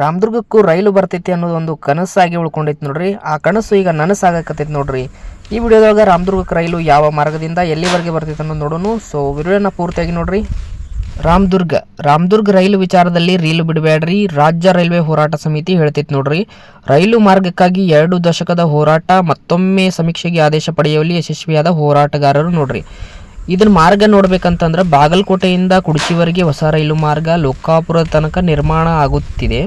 ರಾಮದುರ್ಗಕ್ಕೂ ರೈಲು ಬರ್ತೈತಿ ಅನ್ನೋದು ಒಂದು ಕನಸಾಗಿ ಉಳ್ಕೊಂಡೈತಿ ನೋಡ್ರಿ. ಆ ಕನಸು ಈಗ ನನಸಾಗಕತ್ತೈತಿ ನೋಡ್ರಿ. ಈ ವಿಡಿಯೋದೊಳಗೆ ರಾಮದುರ್ಗಕ್ಕೆ ರೈಲು ಯಾವ ಮಾರ್ಗದಿಂದ ಎಲ್ಲಿವರೆಗೆ ಬರ್ತೈತೆ ಅನ್ನೋದು ನೋಡೋಣ ಸೊ ವಿಡಿಯೋನ ಪೂರ್ತಿಯಾಗಿ ನೋಡ್ರಿ. ರಾಮದುರ್ಗ. ರಾಮದುರ್ಗ ರೈಲು ವಿಚಾರದಲ್ಲಿ ರೈಲು ಬಿಡಬೇಡ್ರಿ. ರಾಜ್ಯ ರೈಲ್ವೆ ಹೋರಾಟ ಸಮಿತಿ ಹೇಳ್ತೈತಿ ನೋಡ್ರಿ. ರೈಲು ಮಾರ್ಗಕ್ಕಾಗಿ ಎರಡು ದಶಕದ ಹೋರಾಟ ಮತ್ತೊಮ್ಮೆ ಸಮೀಕ್ಷೆಗೆ ಆದೇಶ ಪಡೆಯುವಲ್ಲಿ ಯಶಸ್ವಿಯಾದ ಹೋರಾಟಗಾರರು ನೋಡ್ರಿ. ಇದನ್ನ ಮಾರ್ಗ ನೋಡ್ಬೇಕಂತಂದ್ರೆ ಬಾಗಲಕೋಟೆಯಿಂದ ಕುಡಚಿವರೆಗೆ ಹೊಸ ರೈಲು ಮಾರ್ಗ ಲೋಕಾಪುರ ತನಕ ನಿರ್ಮಾಣ ಆಗುತ್ತಿದೆ.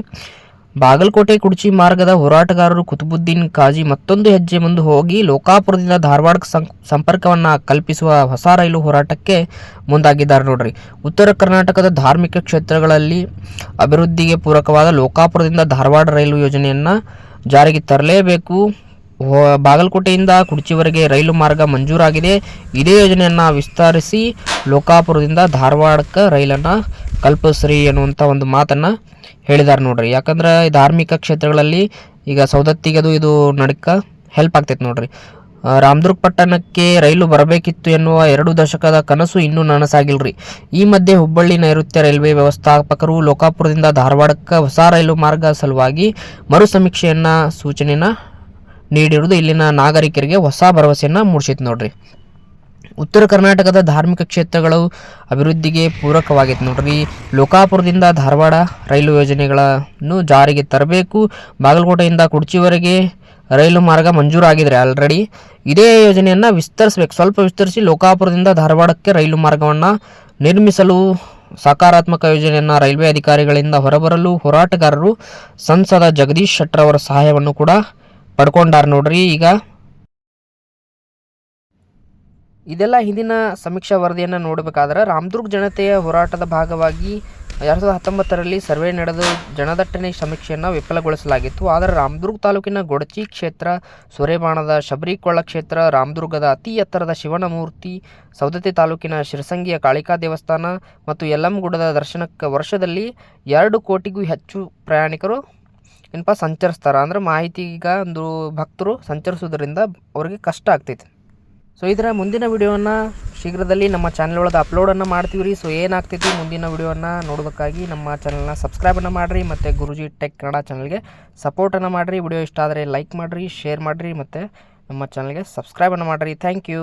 ಬಾಗಲಕೋಟೆ ಕುಡಚಿ ಮಾರ್ಗದ ಹೋರಾಟಗಾರರು ಕುತುಬುದ್ದೀನ್ ಕಾಜಿ ಮತ್ತೊಂದು ಹೆಜ್ಜೆ ಮುಂದೆ ಹೋಗಿ ಲೋಕಾಪುರದಿಂದ ಧಾರವಾಡಕ್ಕೆ ಸಂಪರ್ಕವನ್ನು ಕಲ್ಪಿಸುವ ಹೊಸ ರೈಲು ಹೋರಾಟಕ್ಕೆ ಮುಂದಾಗಿದ್ದಾರೆ ನೋಡ್ರಿ. ಉತ್ತರ ಕರ್ನಾಟಕದ ಧಾರ್ಮಿಕ ಕ್ಷೇತ್ರಗಳಲ್ಲಿ ಅಭಿವೃದ್ಧಿಗೆ ಪೂರಕವಾದ ಲೋಕಾಪುರದಿಂದ ಧಾರವಾಡ ರೈಲು ಯೋಜನೆಯನ್ನು ಜಾರಿಗೆ ತರಲೇಬೇಕು. ಬಾಗಲಕೋಟೆಯಿಂದ ಕುಡಚಿವರೆಗೆ ರೈಲು ಮಾರ್ಗ ಮಂಜೂರಾಗಿದೆ. ಇದೇ ಯೋಜನೆಯನ್ನು ವಿಸ್ತರಿಸಿ ಲೋಕಾಪುರದಿಂದ ಧಾರವಾಡಕ್ಕೆ ರೈಲನ್ನು ಕಲ್ಪಿಸ್ರಿ ಎನ್ನುವಂಥ ಒಂದು ಮಾತನ್ನು ಹೇಳಿದ್ದಾರೆ ನೋಡ್ರಿ. ಯಾಕಂದ್ರೆ ಧಾರ್ಮಿಕ ಕ್ಷೇತ್ರಗಳಲ್ಲಿ ಈಗ ಸೌದತ್ತಿಗದು ಇದು ನಡಕ ಹೆಲ್ಪ್ ಆಗ್ತೈತೆ ನೋಡ್ರಿ. ರಾಮದುರ್ಗ ಪಟ್ಟಣಕ್ಕೆ ರೈಲು ಬರಬೇಕಿತ್ತು ಎನ್ನುವ ಎರಡು ದಶಕದ ಕನಸು ಇನ್ನೂ ನನಸಾಗಿಲ್ರಿ. ಈ ಮಧ್ಯೆ ಹುಬ್ಬಳ್ಳಿ ನೈಋತ್ಯ ರೈಲ್ವೆ ವ್ಯವಸ್ಥಾಪಕರು ಲೋಕಾಪುರದಿಂದ ಧಾರವಾಡಕ್ಕೆ ಹೊಸ ರೈಲು ಮಾರ್ಗ ಸಲುವಾಗಿ ಮರು ಸಮೀಕ್ಷೆಯನ್ನ ಸೂಚನೆನ ನೀಡಿರುವುದು ಇಲ್ಲಿನ ನಾಗರಿಕರಿಗೆ ಹೊಸ ಭರವಸೆಯನ್ನು ಮೂಡಿಸಿತ್ತು ನೋಡ್ರಿ. ಉತ್ತರ ಕರ್ನಾಟಕದ ಧಾರ್ಮಿಕ ಕ್ಷೇತ್ರಗಳು ಅಭಿವೃದ್ಧಿಗೆ ಪೂರಕವಾಗಿತ್ತು ನೋಡ್ರಿ. ಲೋಕಾಪುರದಿಂದ ಧಾರವಾಡ ರೈಲು ಯೋಜನೆಗಳನ್ನು ಜಾರಿಗೆ ತರಬೇಕು. ಬಾಗಲಕೋಟೆಯಿಂದ ಕುಡ್ಚಿವರೆಗೆ ರೈಲು ಮಾರ್ಗ ಮಂಜೂರಾಗಿದ್ರೆ ಆಲ್ರೆಡಿ ಇದೇ ಯೋಜನೆಯನ್ನು ವಿಸ್ತರಿಸಬೇಕು. ಸ್ವಲ್ಪ ವಿಸ್ತರಿಸಿ ಲೋಕಾಪುರದಿಂದ ಧಾರವಾಡಕ್ಕೆ ರೈಲು ಮಾರ್ಗವನ್ನು ನಿರ್ಮಿಸಲು ಸಕಾರಾತ್ಮಕ ಯೋಜನೆಯನ್ನು ರೈಲ್ವೆ ಅಧಿಕಾರಿಗಳಿಂದ ಹೊರಬರಲು ಹೋರಾಟಗಾರರು ಸಂಸದ ಜಗದೀಶ್ ಶೆಟ್ಟರ್ ಅವರ ಸಹಾಯವನ್ನು ಕೂಡ ಪಡ್ಕೊಂಡಾರ ನೋಡ್ರಿ ಈಗ. ಇದೆಲ್ಲ ಹಿಂದಿನ ಸಮೀಕ್ಷಾ ವರದಿಯನ್ನು ನೋಡಬೇಕಾದ್ರೆ ರಾಮದುರ್ಗ ಜನತೆಯ ಹೋರಾಟದ ಭಾಗವಾಗಿ ಎರಡು ಸಾವಿರದ ಹತ್ತೊಂಬತ್ತರಲ್ಲಿ ಸರ್ವೆ ನಡೆದು ಜನದಟ್ಟಣೆ ಸಮೀಕ್ಷೆಯನ್ನು ವಿಫಲಗೊಳಿಸಲಾಗಿತ್ತು. ಆದರೆ ರಾಮದುರ್ಗ ತಾಲೂಕಿನ ಗೊಡಚಿ ಕ್ಷೇತ್ರ ಸೊರೆಬಾಣದ ಶಬರಿಕೊಳ್ಳ ಕ್ಷೇತ್ರ, ರಾಮದುರ್ಗದ ಅತಿ ಎತ್ತರದ ಶಿವನ ಮೂರ್ತಿ ಸೌದತ್ತಿ ತಾಲೂಕಿನ ಶಿರಸಂಗಿಯ ಕಾಳಿಕಾ ದೇವಸ್ಥಾನ ಮತ್ತು ಯಲ್ಲಮ್ಮಗುಡ್ಡದ ದರ್ಶನಕ್ಕೆ ವರ್ಷದಲ್ಲಿ ಎರಡು ಕೋಟಿಗೂ ಹೆಚ್ಚು ಪ್ರಯಾಣಿಕರು ಏನಪ್ಪ ಸಂಚರಿಸ್ತಾರೆ? ಅಂದ್ರೆ ಮಾಹಿತಿ ಈಗ ಒಂದು ಭಕ್ತರು ಸಂಚರಿಸೋದ್ರಿಂದ ಅವ್ರಿಗೆ ಕಷ್ಟ ಆಗ್ತೈತೆ. ಸೊ ಇದರ ಮುಂದಿನ ವಿಡಿಯೋನ ಶೀಘ್ರದಲ್ಲಿ ನಮ್ಮ ಚಾನಲ್ ಒಳಗೆ ಅಪ್ಲೋಡನ್ನು ಮಾಡ್ತೀವಿ ರೀ. ಸೊ ಏನಾಗ್ತೈತಿ ಮುಂದಿನ ವಿಡಿಯೋನ ನೋಡೋದಕ್ಕಾಗಿ ನಮ್ಮ ಚಾನಲ್ನ ಸಬ್ಸ್ಕ್ರೈಬನ್ನು ಮಾಡಿರಿ ಮತ್ತು ಗುರುಜಿ ಟೆಕ್ ಕನ್ನಡ ಚಾನಲ್ಗೆ ಸಪೋರ್ಟನ್ನು ಮಾಡಿರಿ. ವಿಡಿಯೋ ಇಷ್ಟ ಆದರೆ ಲೈಕ್ ಮಾಡಿರಿ ಶೇರ್ ಮಾಡಿರಿ ಮತ್ತು ನಮ್ಮ ಚಾನಲ್ಗೆ ಸಬ್ಸ್ಕ್ರೈಬನ್ನು ಮಾಡಿರಿ. Thank you